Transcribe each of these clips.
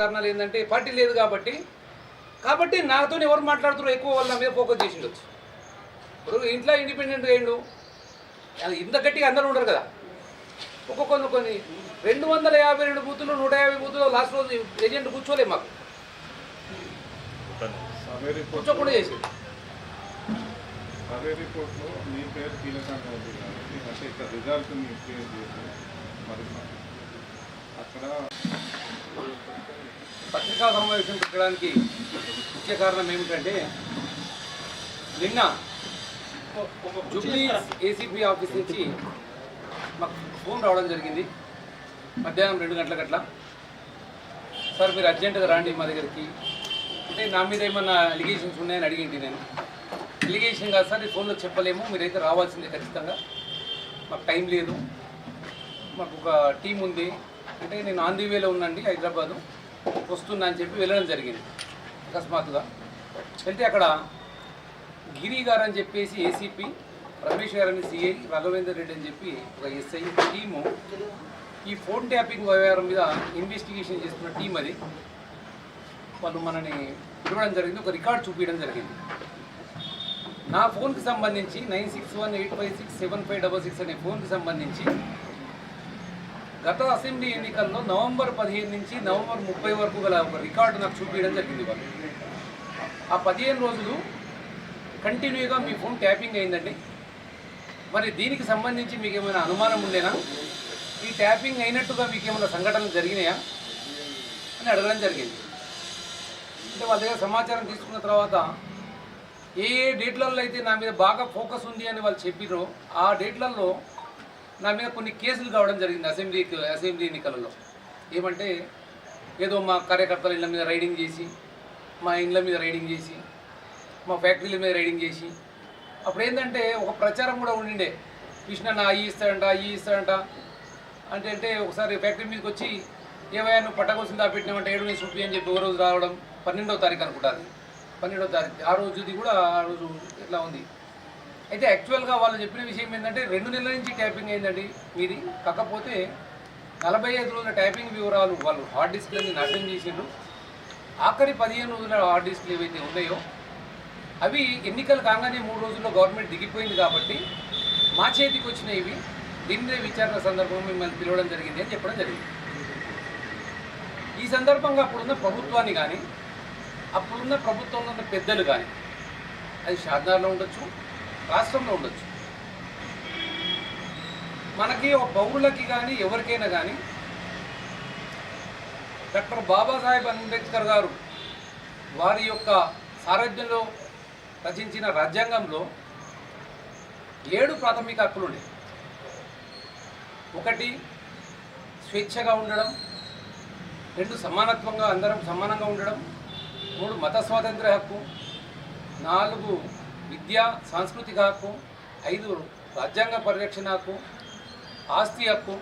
కారణాలు ఏంటంటే పార్టీ లేదు కాబట్టి. కాబట్టి నాతో ఎవరు మాట్లాడుతారో ఎక్కువ వాళ్ళ మీద ఫోకస్ చేసి ఉండొచ్చు ఇప్పుడు ఇంట్లో ఇండిపెండెంట్ అయ్యిండు ఇంత గట్టిగా అందరూ ఉండరు కదా. ఒక్కొక్కరు కొన్ని రెండు వందల యాభై రెండు బూతులు నూట యాభై బూతులు లాస్ట్ రోజు ఏజెంట్ కూర్చోలే మాకు. కూర్చోకుండా చేసి సర్వే రిపోర్ట్లో మీ పేరు కీలకంగా ఉంది కాబట్టి అంటే ఇక్కడ రిజల్ట్ మీ పేరు చేసి మరి అక్కడ పత్రికా సమావేశం పెట్టడానికి ముఖ్య కారణం ఏమిటంటే నిన్న జూబ్లీ ఏసీపీ ఆఫీస్ నుంచి మాకు ఫోన్ రావడం జరిగింది. మధ్యాహ్నం రెండు గంటల గట్ల. సార్ మీరు అర్జెంటుగా రండి మా దగ్గరికి. అంటే నా మీద ఏమన్నా అలిగేషన్స్ ఉన్నాయని అడిగింటి నేను. అలిగేషన్ కాదు సార్ ఈ ఫోన్లో చెప్పలేము. మీరైతే రావాల్సిందే ఖచ్చితంగా. మాకు టైం లేదు. మాకు ఒక టీం ఉంది. అంటే నేను ఆన్ ది వేలో ఉన్నాండి హైదరాబాదు. వస్తున్నా అని చెప్పి వెళ్ళడం జరిగింది అకస్మాత్తుగా. వెళ్తే అక్కడ గిరి గారు అని చెప్పేసి ఏసీపీ రమేష్ గారు అని సిఐ రాఘవేందర్ రెడ్డి అని చెప్పి ఒక ఎస్ఐ టీము. ఈ ఫోన్ ట్యాపింగ్ వ్యవహారం మీద ఇన్వెస్టిగేషన్ చేస్తున్న టీం అది. వాళ్ళు మనని పిలవడం జరిగింది ఒక రికార్డ్ చూపించడం జరిగింది. నా ఫోన్కి సంబంధించి nine six one eight five six seven five double six అనే ఫోన్కి సంబంధించి గత అసెంబ్లీ ఎన్నికల్లో నవంబర్ పదిహేను నుంచి నవంబర్ ముప్పై వరకు గల ఒక రికార్డు నాకు చూపించడం జరిగింది వాళ్ళు ఆ పదిహేను రోజులు కంటిన్యూగా మీ ఫోన్ ట్యాపింగ్ అయిందండి. మరి దీనికి సంబంధించి మీకు ఏమైనా అనుమానం ఉండేనా? ఈ ట్యాపింగ్ అయినట్టుగా మీకు ఏమైనా సంఘటనలు జరిగినాయా? అని అడగడం జరిగింది. అంటే వాళ్ళ దగ్గర సమాచారం తీసుకున్న తర్వాత ఏ ఏ డేట్లలో అయితే నా మీద బాగా ఫోకస్ ఉంది అని వాళ్ళు చెప్పిరో ఆ డేట్లలో నా మీద కొన్ని కేసులు కావడం జరిగింది అసెంబ్లీ అసెంబ్లీ ఎన్నికలలో. ఏమంటే ఏదో మా కార్యకర్తల ఇళ్ళ మీద రైడింగ్ చేసి మా ఇండ్ల మీద రైడింగ్ చేసి మా ఫ్యాక్టరీల మీద రైడింగ్ చేసి అప్పుడు ఏంటంటే ఒక ప్రచారం కూడా ఉండిండే. కృష్ణ నా అయ్యి ఇస్తాడంట అయ్యి ఇస్తాడంట. అంటే అంటే ఒకసారి ఫ్యాక్టరీ మీదకి వచ్చి ఏవయ్యా నువ్వు పట్టకోసం దాపెట్టినామంటే ఏడు నుంచి చూపి అని చెప్పి ఒక రోజు రావడం పన్నెండవ తారీఖు అనుకుంటారు పన్నెండవ తారీఖు ఆ రోజుది కూడా ఆ రోజు ఇట్లా ఉంది? అయితే యాక్చువల్గా వాళ్ళు చెప్పిన విషయం ఏంటంటే రెండు నెలల నుంచి ట్యాపింగ్ అయిందండి మీది కాకపోతే నలభై ఐదు రోజుల ట్యాపింగ్ వివరాలు వాళ్ళు హార్డ్ డిస్క్లని నాశనం చేసిండ్రు. ఆఖరి పదిహేను రోజుల హార్డ్ డిస్క్లు ఏవైతే ఉన్నాయో అవి ఎన్నికలు కాగానే మూడు రోజుల్లో గవర్నమెంట్ దిగిపోయింది కాబట్టి మా చేతికి వచ్చిన ఇవి. విచారణ సందర్భంలో మిమ్మల్ని పిలవడం జరిగింది అని చెప్పడం జరిగింది. ఈ సందర్భంగా అప్పుడున్న ప్రభుత్వాన్ని కానీ అప్పుడున్న ప్రభుత్వంలో ఉన్న పెద్దలు కానీ అది షాద్నార్లో ఉండొచ్చు. రాష్ట్రంలో ఉండొచ్చు. మనకి ఒక పౌరులకి కానీ ఎవరికైనా కానీ డాక్టర్ బాబాసాహెబ్ అంబేద్కర్ గారు వారి యొక్క సారథ్యంలో రచించిన రాజ్యాంగంలో ఏడు ప్రాథమిక హక్కులు ఉన్నాయి. ఒకటి స్వేచ్ఛగా ఉండడం రెండు సమానత్వంగా అందరం సమానంగా ఉండడం మూడు మత స్వాతంత్ర హక్కు నాలుగు విద్యా సాంస్కృతిక హక్కు ఐదు రాజ్యాంగ పరిరక్షణ హక్కు ఆస్తి హక్కు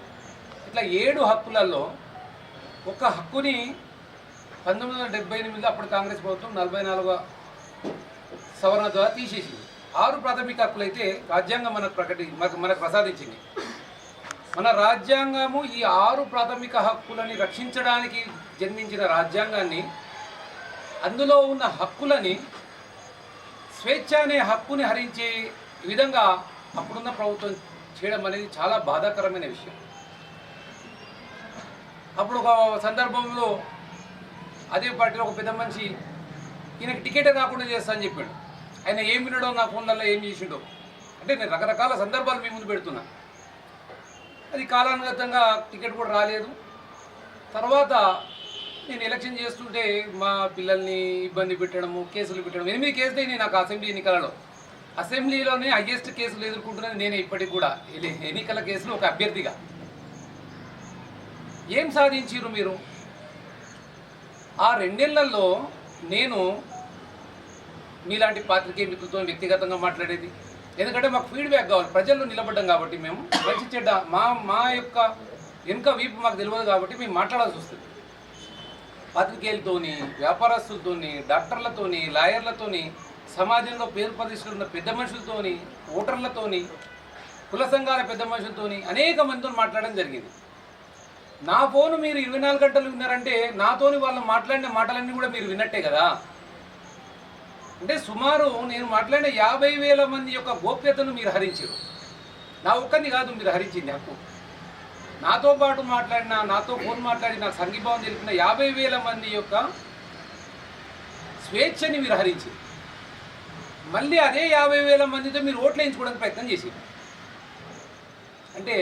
ఇట్లా ఏడు హక్కులలో ఒక హక్కుని పంతొమ్మిది వందల డెబ్బై ఎనిమిదిలో అప్పుడు కాంగ్రెస్ ప్రభుత్వం నలభై నాలుగో సవరణ ద్వారా తీసేసింది. ఆరు ప్రాథమిక హక్కులు అయితే రాజ్యాంగం మనకు ప్రకటి మనకు మనకు ప్రసాదించింది. మన రాజ్యాంగము ఈ ఆరు ప్రాథమిక హక్కులని రక్షించడానికి జన్మించిన రాజ్యాంగాన్ని అందులో ఉన్న హక్కులని స్వేచ్ఛ అనే హక్కుని హరించే విధంగా అప్పుడున్న ప్రభుత్వం చేయడం అనేది చాలా బాధాకరమైన విషయం. అప్పుడు ఒక సందర్భంలో అదే పార్టీలో ఒక పెద్ద మనిషి ఈయనకి టికెటే రాకుండా చేస్తా అని చెప్పాడు. ఆయన ఏం వినడో నా ఫోన్లలో ఏం చేసిండో. అంటే నేను రకరకాల సందర్భాలు మీ ముందు పెడుతున్నా. అది కాలానుగతంగా టికెట్ కూడా రాలేదు. తర్వాత నేను ఎలక్షన్ చేస్తుంటే మా పిల్లల్ని ఇబ్బంది పెట్టడము కేసులు పెట్టడం ఎనిమిది కేసులు అయినాయి నాకు అసెంబ్లీ ఎన్నికలలో. అసెంబ్లీలోనే హయ్యెస్ట్ కేసులు ఎదుర్కొంటున్నది నేనే ఇప్పటికి కూడా. ఎన్నికల కేసులు ఒక అభ్యర్థిగా. ఏం సాధించారు మీరు? ఆ రెండేళ్ళలో నేను మీలాంటి పాత్రికేయ మిత్రులతో వ్యక్తిగతంగా మాట్లాడేది. ఎందుకంటే మాకు ఫీడ్బ్యాక్ కావాలి. ప్రజల్లో నిలబడ్డాం కాబట్టి మేము. మంచి చెడ్డ మా మా యొక్క వెనుక వీపు మాకు తెలియదు కాబట్టి మేము మాట్లాడాల్సి వస్తుంది. పాత్రికేయులతోని వ్యాపారస్తులతోని డాక్టర్లతోని లాయర్లతోని సమాజంలో పేరు ప్రతిష్టలు పెద్ద మనుషులతోని ఓటర్లతోని కుల సంఘాల పెద్ద మనుషులతోని అనేక మందితో మాట్లాడడం జరిగింది. నా ఫోన్ మీరు ఇరవై నాలుగు గంటలు విన్నారంటే నాతోని వాళ్ళు మాట్లాడిన మాటలన్నీ కూడా మీరు విన్నట్టే కదా. అంటే సుమారు నేను మాట్లాడిన యాభై వేల మంది యొక్క గోప్యతను మీరు హరించారు. నా ఒక్కరిని కాదు మీరు హరించింది హక్కు. నాతో పాటు మాట్లాడిన నాతో ఫోన్ మాట్లాడి నాకు సంఘీభావం తెలిపిన యాభై వేల మంది యొక్క స్వేచ్ఛని మీరు హరించింది మళ్ళీ అదే యాభై వేల మందితో మీరు ఓట్లు వేయించుకోవడానికి ప్రయత్నం చేసింది అంటే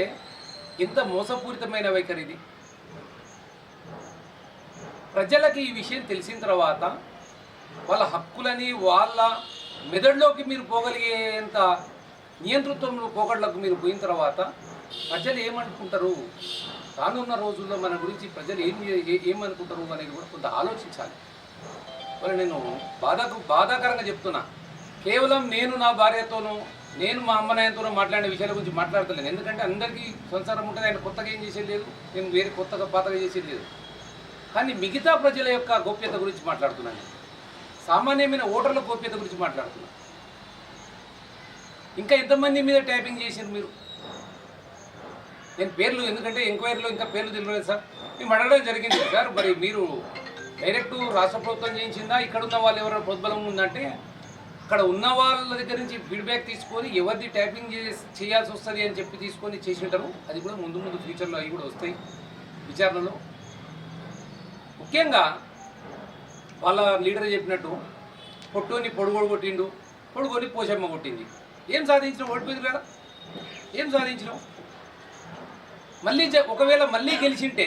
ఎంత మోసపూరితమైన వైఖరి ఇది. ప్రజలకి ఈ విషయం తెలిసిన తర్వాత వాళ్ళ హక్కులని వాళ్ళ మెదడులోకి మీరు పోగలిగేంత నియంతృత్వంలో పోగడలకు మీరు పోయిన తర్వాత ప్రజలు ఏమనుకుంటారు? రానున్న రోజుల్లో మన గురించి ప్రజలు ఏం ఏమనుకుంటారు అనేది కూడా కొంత ఆలోచించాలి. మరి నేను బాధకు బాధాకరంగా చెప్తున్నా. కేవలం నేను నా భార్యతోనూ నేను మా అమ్మనాయనతోనూ మాట్లాడిన విషయాల గురించి మాట్లాడతలేను. ఎందుకంటే అందరికీ సంసారం ఉంటుంది. ఆయన కొత్తగా ఏం చేసేది లేదు. నేను వేరే కొత్తగా పాతగా చేసేది లేదు. కానీ మిగతా ప్రజల యొక్క గోప్యత గురించి మాట్లాడుతున్నాను సామాన్యమైన ఓటర్ల గోప్యత గురించి మాట్లాడుతున్నాను. ఇంకా ఎంతమంది మీద ట్యాపింగ్ చేశారు మీరు? నేను పేర్లు ఎందుకంటే ఎంక్వైరీలో ఇంకా పేర్లు తెలియలేదు సార్. మేము అడగడం జరిగింది సార్ మరి మీరు డైరెక్ట్ రాష్ట్ర ప్రభుత్వం చేయించిందా? ఇక్కడ ఉన్న వాళ్ళు ఎవరైనా ప్రోద్బలం ఉందంటే అక్కడ ఉన్న వాళ్ళ దగ్గర నుంచి ఫీడ్బ్యాక్ తీసుకొని ఎవరిది టైపింగ్ చేసి చేయాల్సి వస్తుంది అని చెప్పి తీసుకొని చేసింటారు. అది కూడా ముందు ముందు ఫ్యూచర్లో అవి కూడా వస్తాయి విచారణలో. ముఖ్యంగా వాళ్ళ లీడర్ చెప్పినట్టు పొట్టుని పొడుగోడు కొట్టిండు పొడుగొని పోషమ్మ కొట్టింది. ఏం సాధించినావు ఓడిపోయింది కదా ఏం సాధించినావు? మళ్ళీ ఒకవేళ మళ్ళీ గెలిచింటే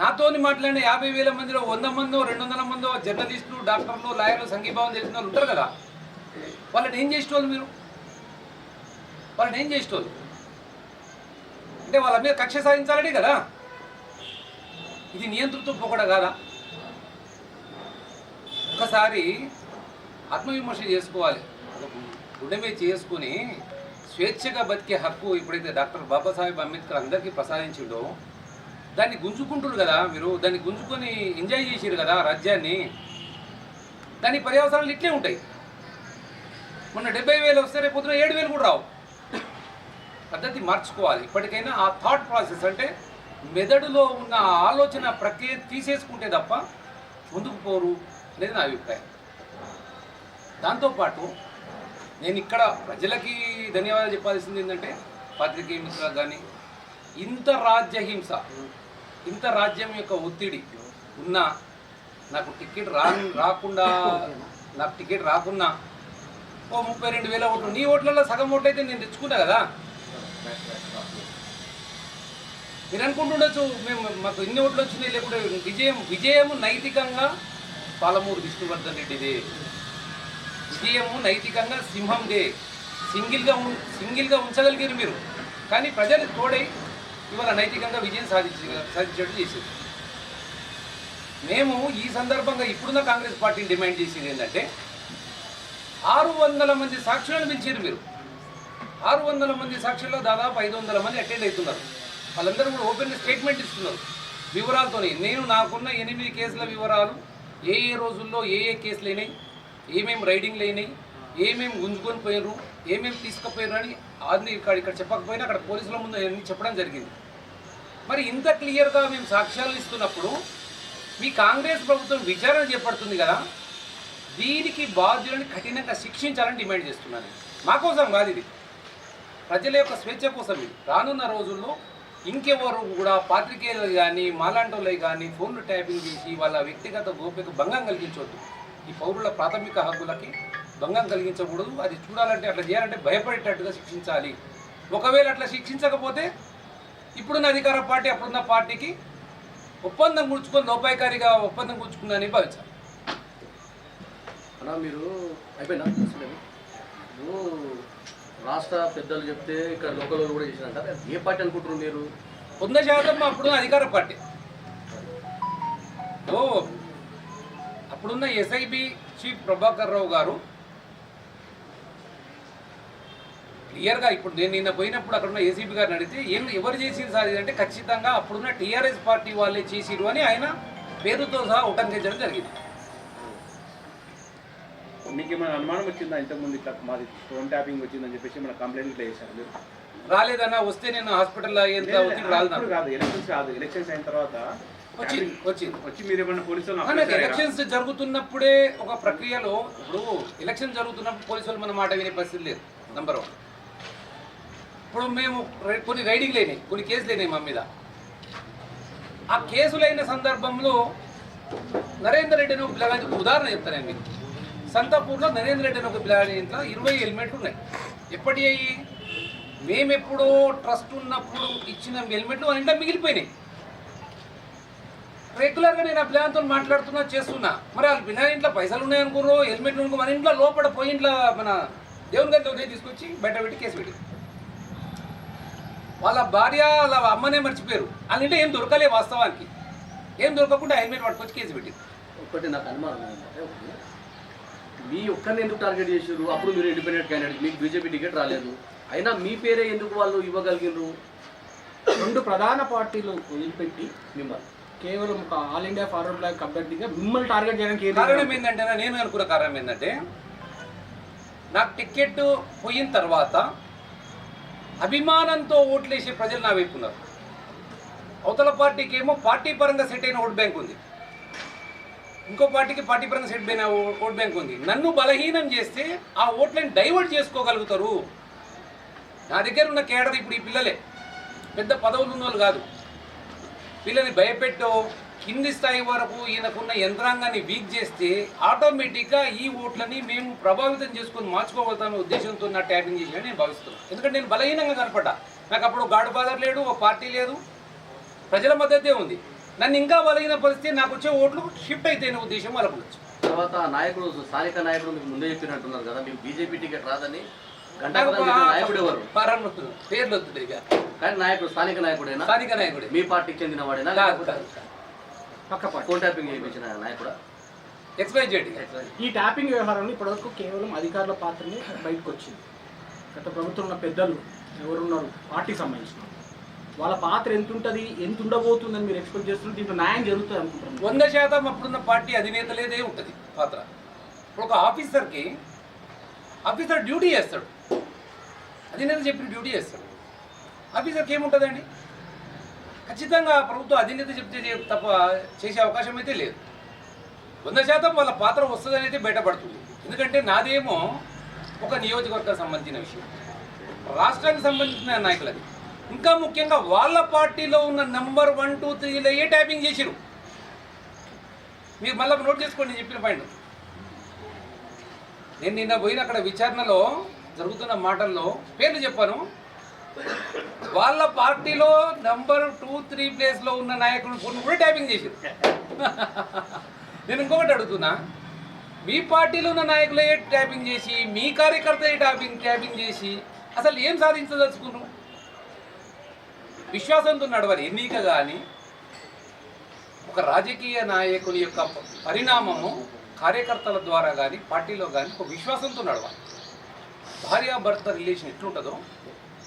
నాతోని మాట్లాడిన యాభై వేల మందిలో వంద మందో రెండు వందల మందో జర్నలిస్టులు డాక్టర్లు లాయర్లు సంఘీభావం తెలిసిన వాళ్ళు ఉంటారు కదా. వాళ్ళని ఏం చేసేవాళ్ళు మీరు? వాళ్ళని ఏం చేసేవాళ్ళు అంటే వాళ్ళ మీద కక్ష సాధించాలనే కదా. ఇది నియంతృత్వం పోకూడదు కాదా? ఒకసారి ఆత్మవిమర్శ చేసుకోవాలి. గుండె మీద చేసుకుని స్వేచ్ఛగా బతికే హక్కు ఎప్పుడైతే డాక్టర్ బాబాసాహెబ్ అంబేద్కర్ అందరికీ ప్రసాదించిండో దాన్ని గుంజుకుంటుడు కదా మీరు దాన్ని గుంజుకొని ఎంజాయ్ చేసారు కదా రాజ్యాన్ని దాని పర్యవసరాలు ఇట్లే ఉంటాయి. మొన్న డెబ్బై వేలు వస్తే రేపు పొద్దున ఏడు వేలు కూడా రావు. పద్ధతి మార్చుకోవాలి. ఇప్పటికైనా ఆ థాట్ ప్రాసెస్ అంటే మెదడులో ఉన్న ఆలోచన ప్రక్రియ తీసేసుకుంటే తప్ప ముందుకు పోరు అనేది నా అభిప్రాయం. దాంతోపాటు నేను ఇక్కడ ప్రజలకి ధన్యవాదాలు చెప్పాల్సింది ఏంటంటే పాత్రికేయ మిత్రులకు కానీ ఇంత రాజ్యహింస ఇంత రాజ్యం యొక్క ఒత్తిడి ఉన్నా నాకు టికెట్ రా రాకుండా నాకు టికెట్ రాకున్నా ఓ ముప్పై రెండు వేల ఓట్లు నీ ఓట్లలో సగం ఓట్లు అయితే నేను తెచ్చుకున్నా కదా? మీరు అనుకుంటుండొచ్చు మేము మాకు ఇన్ని ఓట్లు వచ్చినాయి లేకుంటే విజయం విజయం నైతికంగా పాలమూరు విష్ణువర్ధన్ రెడ్డిదే. సీఎం నైతికంగా సింహందే సింగిల్గా ఉం సింగిల్గా ఉంచగలిగారు మీరు. కానీ ప్రజలు తోడై ఇవాళ నైతికంగా విజయం సాధించ సాధించేట్టు చేశారు మేము ఈ సందర్భంగా ఇప్పుడున్న కాంగ్రెస్ పార్టీని డిమాండ్ చేసేది ఏంటంటే ఆరు వందల మంది సాక్షులను పెంచారు మీరు. ఆరు వందల మంది సాక్షుల్లో దాదాపు ఐదు వందల మంది అటెండ్ అవుతున్నారు. వాళ్ళందరూ కూడా ఓపెన్ స్టేట్మెంట్ ఇస్తున్నారు. వివరాలతోనే. నేను నాకున్న ఎనిమిది కేసుల వివరాలు ఏ ఏ రోజుల్లో ఏ ఏ కేసులు అయినాయి ఏమేమి రైడింగ్లు అయినాయి ఏమేమి గుంజుకొని పోయినరు ఏమేమి తీసుకుపోయినారు అని అది ఇక్కడ ఇక్కడ చెప్పకపోయినా అక్కడ పోలీసుల ముందు అన్ని చెప్పడం జరిగింది. మరి ఇంత క్లియర్గా మేము సాక్ష్యాలు ఇస్తున్నప్పుడు మీ కాంగ్రెస్ ప్రభుత్వం విచారణ చేపడుతుంది కదా దీనికి బాధ్యులను కఠినంగా శిక్షించాలని డిమాండ్ చేస్తున్నాను మా కోసం కాదు ఇది. ప్రజల యొక్క స్వేచ్ఛ కోసం ఇది. రానున్న రోజుల్లో ఇంకెవరు కూడా పాత్రికేయులు కానీ మాలాంటి వాళ్ళకి కానీ ఫోన్లు ట్యాపింగ్ చేసి వాళ్ళ వ్యక్తిగత గోప్యకు భంగం కలిగించవద్దు ఈ పౌరుల ప్రాథమిక హక్కులకి భంగం కలిగించకూడదు. అది చూడాలంటే అట్లా చేయాలంటే భయపడేటట్టుగా శిక్షించాలి. ఒకవేళ అట్లా శిక్షించకపోతే ఇప్పుడున్న అధికార పార్టీ అప్పుడున్న పార్టీకి ఒప్పందం కూర్చుకొని లోపాయకారిగా ఒప్పందం కూర్చుకుందని భావించాలి. అన్నా మీరు అయిపోయినా ఇప్పుడు రాష్ట్ర పెద్దలు చెప్తే ఇక్కడ లోకల్ కూడా చేసినంటారు ఏ పార్టీ అనుకుంటున్నారు మీరు? వంద శాతం అప్పుడున్న అధికార పార్టీ. ఓ అప్పుడున్న ఎస్ఐబి చీఫ్ ప్రభాకర్ రావు గారు క్లియర్గా ఇప్పుడు నేను నిన్న పోయినప్పుడు అక్కడ ఉన్న ఏసీబీ గారిని అడిగితే ఏం ఎవరు చేసింది సార్ అంటే ఖచ్చితంగా అప్పుడున్న టీఆర్ఎస్ పార్టీ వాళ్ళే చేసిరు అని ఆయన పేరుతో సహా ఉటంకించడం జరిగింది. మీకు ఏమైనా అనుమానం వచ్చిందా? ఇంతకుముందు ఇట్లా మాది ఫోన్ ట్యాపింగ్ వచ్చిందని చెప్పేసి మన కంప్లైంట్ ఇట్లా చేశారు మీరు? రాలేదన్నా వస్తే నేను రాదు నాకు. ఇప్పుడు కాదు ఎలక్షన్స్ కాదు ఎలక్షన్స్ అయిన తర్వాత వచ్చి మీరు ఏమన్నా పోలీసులు ఎలక్షన్స్ జరుగుతున్నప్పుడే ఒక ప్రక్రియలో ఇప్పుడు ఎలక్షన్ జరుగుతున్నప్పుడు పోలీసు వాళ్ళు మన మాట వినే పరిస్థితి లేదు నంబర్ వన్ ఇప్పుడు మేము కొన్ని రైడింగ్ లేనాయి కొన్ని కేసులు లేనాయి మా మీద. ఆ కేసులైన సందర్భంలో నరేందర్ రెడ్డి అని ఒక పిల్లగాడి ఉదాహరణ చెప్తాను మీకు. సంతాపూర్లో నరేందర్ రెడ్డి అని ఒక పిల్లగాడి ఇంట్లో ఇరవై హెల్మెట్లు ఉన్నాయి. ఎప్పటి అయ్యి? మేమెప్పుడో ట్రస్ట్ ఉన్నప్పుడు ఇచ్చిన హెల్మెట్లు వాళ్ళ ఇంట్లో మిగిలిపోయినాయి. రెగ్యులర్గా నేను ఆ పిల్లలతో మాట్లాడుతున్నా చేస్తున్నా. మరి వాళ్ళు పిల్లల ఇంట్లో పైసలు ఉన్నాయనుకోరు హెల్మెట్ అనుకో మన ఇంట్లో లోపల పోయి ఇంట్లో మన దేవుని గంటలో తీసుకొచ్చి బయట పెట్టి కేసు పెట్టి వాళ్ళ భార్య వాళ్ళ అమ్మనే మర్చిపోయారు. వాళ్ళ ఇంట్లో ఏం దొరకలే వాస్తవానికి. ఏం దొరకకుండా హెల్మెట్ పట్టుకొచ్చి కేసు పెట్టి ఒకటి నాకు అనుమానం ఏంటంటే మీ ఒక్కరిని ఎందుకు టార్గెట్ చేశారు అప్పుడు మీరు ఇండిపెండెంట్ క్యాండిడేట్ మీకు బీజేపీ టికెట్ రాలేదు. అయినా మీ పేరే ఎందుకు వాళ్ళు ఇవ్వగలిగినారు రెండు ప్రధాన పార్టీలు వదిలిపెట్టి మిమ్మల్ని. కేవలం ఒక ఆల్ ఇండియా ఫార్వర్డ్ బ్లాక్ అభ్యర్థిగా మిమ్మల్ని టార్గెట్ చేయడానికి కారణం ఏంటంటే నేను అనుకున్న కారణం ఏంటంటే నాకు టికెట్ పోయిన తర్వాత అభిమానంతో ఓట్లేసే ప్రజలు నా వైపు ఉన్నారు. అవతల పార్టీకి ఏమో పార్టీ పరంగా సెట్ అయిన ఓట్ బ్యాంక్ ఉంది. ఇంకో పార్టీకి పార్టీ పరంగా సెట్ అయిన ఓట్ బ్యాంక్ ఉంది. నన్ను బలహీనం చేస్తే ఆ ఓట్లను డైవర్ట్ చేసుకోగలుగుతారు. నా దగ్గర ఉన్న కేడర్ ఇప్పుడు ఈ పిల్లలే. పెద్ద పదవులు ఉన్న వాళ్ళు కాదు. వీళ్ళని భయపెట్టో. కింది స్థాయి వరకు ఈయనకున్న యంత్రాంగాన్ని వీక్ చేస్తే ఆటోమేటిక్గా ఈ ఓట్లని మేము ప్రభావితం చేసుకొని మార్చుకోగలుగుతామనే ఉద్దేశంతో నా ట్యాపింగ్ చేసి నేను భావిస్తున్నాను. ఎందుకంటే నేను బలహీనంగా కనపడ్డా. నాకు అప్పుడు గాడ్ ఫాదర్ లేడు ఒక పార్టీ లేదు. ప్రజల మద్దతే ఉంది. నన్ను ఇంకా బలహీన పరిస్థితి నాకు వచ్చే ఓట్లు షిఫ్ట్ అయితే ఉద్దేశం వాళ్ళకు తర్వాత ఆ నాయకుడు స్థానిక నాయకుడు ముందే చెప్పినట్టున్నారు కదా మేము బీజేపీ టికెట్ రాదని. పేర్లు వద్దు ఇక. కానీ నాయకుడు స్థానిక నాయకుడేనా? స్థానిక నాయకుడే. మీ పార్టీకి చెందిన వాడేనా కాదు కాదు. పక్క పార్టీ. ఫోన్ ట్యాపింగ్ చేయించిన నాయకుడా? ఎక్స్ప్లెయిన్ చేయండి. ఈ ట్యాపింగ్ వ్యవహారంలో ఇప్పటివరకు కేవలం అధికారుల పాత్రనే బయటకు వచ్చింది గత ప్రభుత్వం ఉన్న పెద్దలు ఎవరున్నారు? పార్టీ సంబంధించిన వాళ్ళ. పాత్ర ఎంత ఉంటుంది ఎంత ఉండబోతుందని మీరు ఎక్స్పెక్ట్ చేస్తున్నారు దీంట్లో న్యాయం జరుగుతుంది అనుకుంటున్నారు. వంద శాతం అప్పుడున్న పార్టీ అధినేతలేదే ఉంటుంది పాత్ర. ఇప్పుడు ఒక ఆఫీసర్కి ఆఫీసర్ డ్యూటీ చేస్తాడు. అధినేత చెప్పిన డ్యూటీ చేస్తాడు. ఆఫీసర్కి ఏముంటుందండి? ఖచ్చితంగా ప్రభుత్వం అధినేత చెప్తే తప్ప చేసే అవకాశం అయితే లేదు. వంద శాతం వాళ్ళ పాత్ర వస్తుందని అయితే బయటపడుతుంది. ఎందుకంటే నాదేమో ఒక నియోజకవర్గానికి సంబంధించిన విషయం. రాష్ట్రానికి సంబంధించిన నాయకులది. ఇంకా ముఖ్యంగా వాళ్ళ పార్టీలో ఉన్న నెంబర్ వన్ టూ త్రీలో ఏ ట్యాపింగ్ చేసిరు? మీరు మళ్ళీ నోట్ చేసుకోండి నేను చెప్పిన పాయింట్. నేను నిన్న పోయిన అక్కడ విచారణలో జరుగుతున్న మాటల్లో పేర్లు చెప్పాను. వాళ్ళ పార్టీలో నంబర్ టూ త్రీ ప్లేస్లో ఉన్న నాయకులు ఫోన్ కూడా ట్యాపింగ్ చేసారు నేను ఇంకొకటి అడుగుతున్నా. మీ పార్టీలో ఉన్న నాయకులే ట్యాపింగ్ చేసి మీ కార్యకర్తలే ట్యాపింగ్ ట్యాపింగ్ చేసి అసలు ఏం సాధించదలుచుకున్నాం విశ్వాసంతో నడవాలి ఎన్నిక కానీ ఒక రాజకీయ నాయకుని యొక్క పరిణామము కార్యకర్తల ద్వారా కానీ పార్టీలో కానీ ఒక విశ్వాసంతో నడవాలి. భార్యాభర్త రిలేషన్ ఎట్లుంటుందో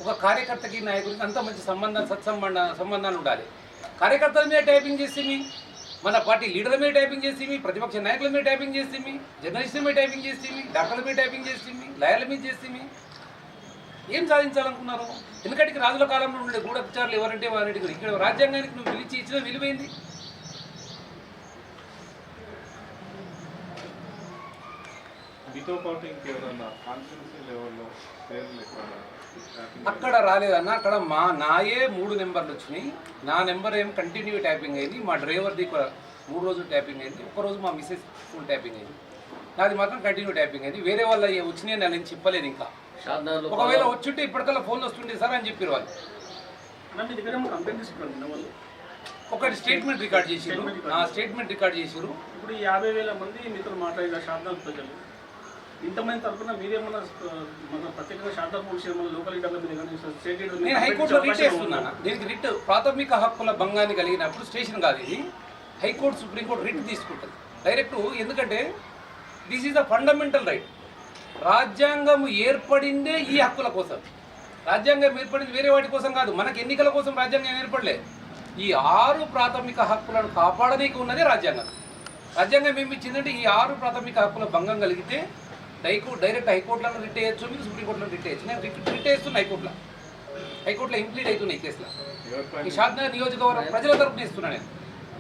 ఒక కార్యకర్తకి నాయకుడికి అంత మంచి సంబంధం సత్సంబంధ సంబంధాలు ఉండాలి. కార్యకర్తల మీద టైపింగ్ చేసేమి మన పార్టీ లీడర్ల మీద టైపింగ్ చేసేమి ప్రతిపక్ష నాయకుల మీద టైపింగ్ చేసేమి జర్నలిస్టుల మీద టైపింగ్ చేసేమి డాక్టర్ల మీద టైపింగ్ చేసేమి లాయర్ల మీద చేసేమి. ఏం సాధించాలనుకున్నారు? ఎందుకంటే రాజుల కాలంలో ఉండే గూఢచారులు ఎవరంటే వారంటే ఇక్కడ రాజ్యాంగానికి నువ్వు పిలిచి ఇచ్చిన విలువైంది. మీతో పాటు ఇంకెవరన్నా కాన్స్టిట్యూన్సీ లెవెల్లో పేర్లు ఎక్కడ అక్కడ రాలేదన్న అక్కడ మా నాయే మూడు నెంబర్లు వచ్చినాయి. నా నెంబర్ ఏం కంటిన్యూ ట్యాపింగ్ అయింది మా డ్రైవర్ది మూడు రోజులు ట్యాపింగ్ అయింది ఒక రోజు మా మిస్సెస్ ఫుల్ ట్యాపింగ్ అయింది. నాది మాత్రం కంటిన్యూ ట్యాపింగ్ అయింది. వేరే వాళ్ళ వచ్చినాయి నేను చెప్పలేదు ఇంకా. ఒకవేళ వచ్చుంటే ఇప్పటికల్లా ఫోన్లు వస్తుండే సార్ అని చెప్పారు వాళ్ళు. ఒకటి స్టేట్మెంట్ రికార్డ్ చేసిరు నా స్టేట్మెంట్ రికార్డ్ చేసిరు ఇప్పుడు ఈ యాభై వేల మంది మీతో మాట్లాడిన శారదాల ప్రజలు ఇంతమంది తరఫున మీరేమన్నా మన ప్రత్యేకంగా శారదా పోలీస్ ఏమన్నా లోకల్ నేను హైకోర్టులో రిట్ చేస్తున్నాను? దీనికి రిట్ ప్రాథమిక హక్కుల భంగాన్ని కలిగినప్పుడు స్టేషన్ కాదు ఇది. High court supreme court writ తీసుకుంటుంది. డైరెక్ట్ ఎందుకంటే this is the fundamental right రాజ్యాంగం ఏర్పడిందే ఈ హక్కుల కోసం. రాజ్యాంగం ఏర్పడింది వేరే వాటి కోసం కాదు. మనకి ఎన్నికల కోసం రాజ్యాంగం ఏర్పడలే. ఈ ఆరు ప్రాథమిక హక్కులను కాపాడనీకి ఉన్నదే రాజ్యాంగం. రాజ్యాంగం ఏమి ఇచ్చిందంటే ఈ ఆరు ప్రాథమిక హక్కుల భంగం కలిగితే హైకోర్టు డైరెక్ట్ హైకోర్టులను రిట్ చేయొచ్చు మీరు సుప్రీంకోర్టులో రిట్ చేయొచ్చు నేను రిట్ రిట్ చేస్తున్నా హైకోర్టులో. హైకోర్టులో ఇంప్లీట్ అవుతున్నాయి కేసులో. ఈ షాద్నగర్ నియోజకవర్గం ప్రజల తరపున ఇస్తున్నా నేను.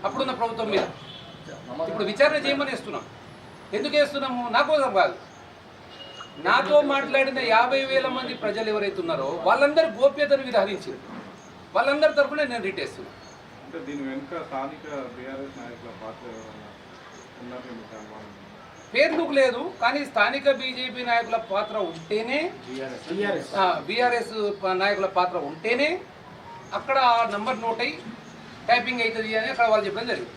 అప్పుడున్న ప్రభుత్వం మీద. ఇప్పుడు విచారణ చేయమని ఇస్తున్నాం ఎందుకు వేస్తున్నాము? నా కోసం కాదు. నాతో మాట్లాడిన యాభై వేల మంది ప్రజలు ఎవరైతే ఉన్నారో వాళ్ళందరి గోప్యతను విధానించారు వాళ్ళందరి తరపున నేను రిట్ వేస్తున్నాను అంటే దీని వెనుక స్థానిక బీఆర్ఎస్ నాయకుల పాత్ర పేర్లకు లేదు కానీ స్థానిక బీజేపీ నాయకుల పాత్ర ఉంటేనే బీఆర్ఎస్ నాయకుల పాత్ర ఉంటేనే అక్కడ ఆ నంబర్ నోట్ అయ్యి టైపింగ్ అవుతుంది అని అక్కడ వాళ్ళు చెప్పడం జరిగింది?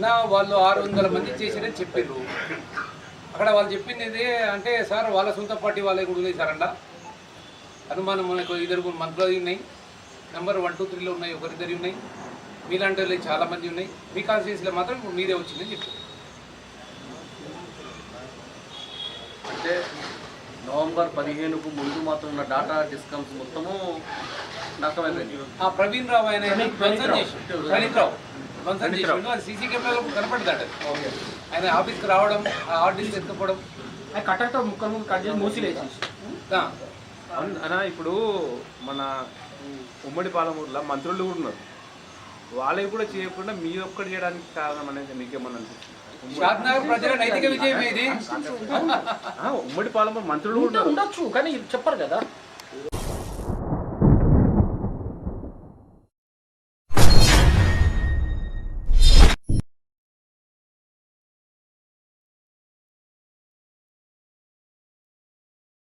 నా వాళ్ళు ఆరు వందల మంది చేశారని చెప్పారు అక్కడ వాళ్ళు చెప్పింది ఇది అంటే సార్ వాళ్ళ సొంత పార్టీ వాళ్ళకి కూడా సార్ అంట. అనుమానం మనకు ఇద్దరు మనలో ఉన్నాయి నెంబర్ వన్ టూ త్రీలో ఉన్నాయి ఒకరిద్దరి ఉన్నాయి. మీలాంటి వాళ్ళు చాలా మంది ఉన్నాయి. మీ కాన్స్టిట్యూన్సీలో మాత్రం ఇప్పుడు మీదే వచ్చిందని చెప్పారు అంటే నవంబర్ పదిహేనుకు ముందు మాత్రం ఉన్న డాటా డిస్కమ్స్ మొత్తము ఆ ప్రవీణ్ రావు ఆయన ధ్వంసం రావు. చేసిండు. ప్రణీత్ రావు. ధ్వంసం చేసిండు. అది సీసీ కెమెరాలో కనపడదాడు ఆయన ఆఫీస్కి రావడం ఆ ఆర్డీస్ ఎత్తుకోవడం. అది కట్టర్తో ముక్కలు ముక్కలు కట్ చేసి అవును అన్న ఇప్పుడు మన ఉమ్మడి పాలమూరులో మంత్రులు కూడా ఉన్నారు. వాళ్ళకి కూడా చేయకుండా మీరు ఒక్కటి చేయడానికి కారణం అనేది మీకేమన్నా అనిపిస్తుంది? షాద్నగర్ ప్రజల నైతిక విజయం ఇది ఆ, ఉమ్మడి పాలమూరు మంత్రులు కూడా ఉన్నారు. ఉండొచ్చు కానీ చెప్పరు కదా.